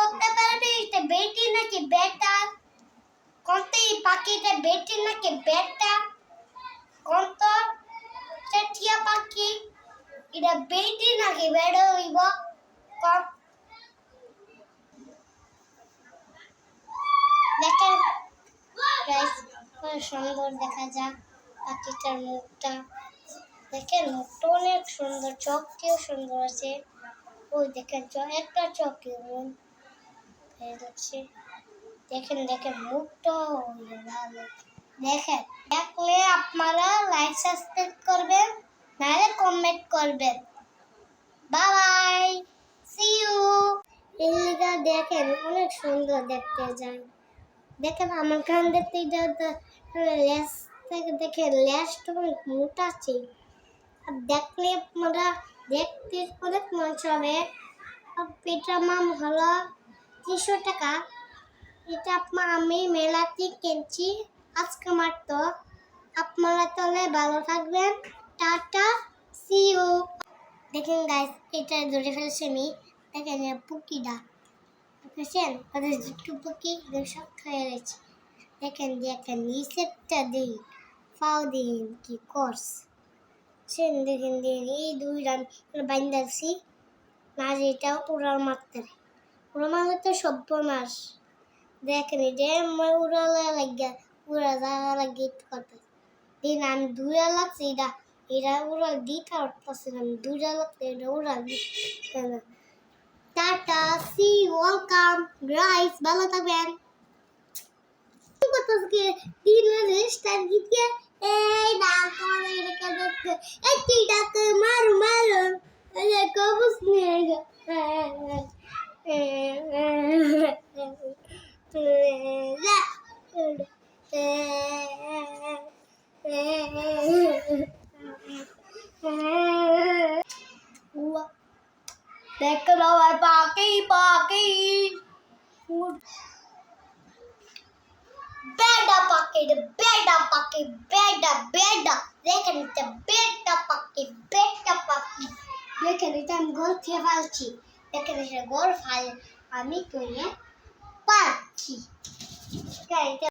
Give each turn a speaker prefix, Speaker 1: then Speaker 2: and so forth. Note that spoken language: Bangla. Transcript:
Speaker 1: করতে পারবি? বেটি নাকি বেটা? কোনটা এই পাখিটা বেটি নাকি বেটা? এটা টিয়া পাখি। এটা বেটি নাকি বেড়া হইব? কোন দেখেন কত সুন্দর দেখা যাক পাখিটার মুখটা। দেখেন, মুখটা অনেক সুন্দর চোখটিও সুন্দর আছে। ওই দেখেন একটা চোখে হয়ে যাচ্ছে। দেখেন দেখেন, মুখটা দেখেন দেখলে আপনারা লাইক সাবস্ক্রাইব করবেন, নাহলে কমেন্ট করবেন। বাই সি ইউ এলিগা দেখেন, অনেক সুন্দর দেখতে যায়। দেখেন, আমার কান দেখতে লেস থেকে দেখে লেসটা অনেক মোটা আছে। আর দেখলে আপনারা দেখতে অনেক মজা হবে আর এটা মাম হলো তিনশো টাকা। এটা আপনার আমি মেলাতে কিনছি। আজকে মাত্র। আপনারা তাহলে ভালো থাকবেন। টাটা সি ইউ দেখেন গাইস এটা ধরে ফেলছি আমি। দেখেন পুকিটা। দেখেছেন ওদের একটু পুকি সব খেয়ে গেছে দেখেন দেখেন নিচেরটা দিই ফাও দিন কি কোর্স সেন দেখেন দিন এই দুই রান বাইন্দাছি না এটা উড়াল মারতে উড়া মারলে তো সর্বনাশ দেখেন উড়ালে লাগিয়া উড়া যাওয়া লাগিয়ে করতে দিন আমি দুইটা লাগছে এটা এটা উড়াল দিতে পারতেছিলাম দুইটা লাগছে এটা উড়াল দিতে না টাটা সি ওয়েলকাম গাইস ভালো থাকবেন করতেছে তিন রেজিস্টার গিয়ে এই না করে এটা এই তুই ডাকে মারু মারু দেখো আমার পাখি পাখি বেডা পাখি বেডা পাখি বেডা বেডা দেখেন এটা বেডা পাখি বেডা পাখি দেখেন এটা আমি গোল খেয়ে ফেলছি দেখেন এটা গোল ফাল আমি 盖一。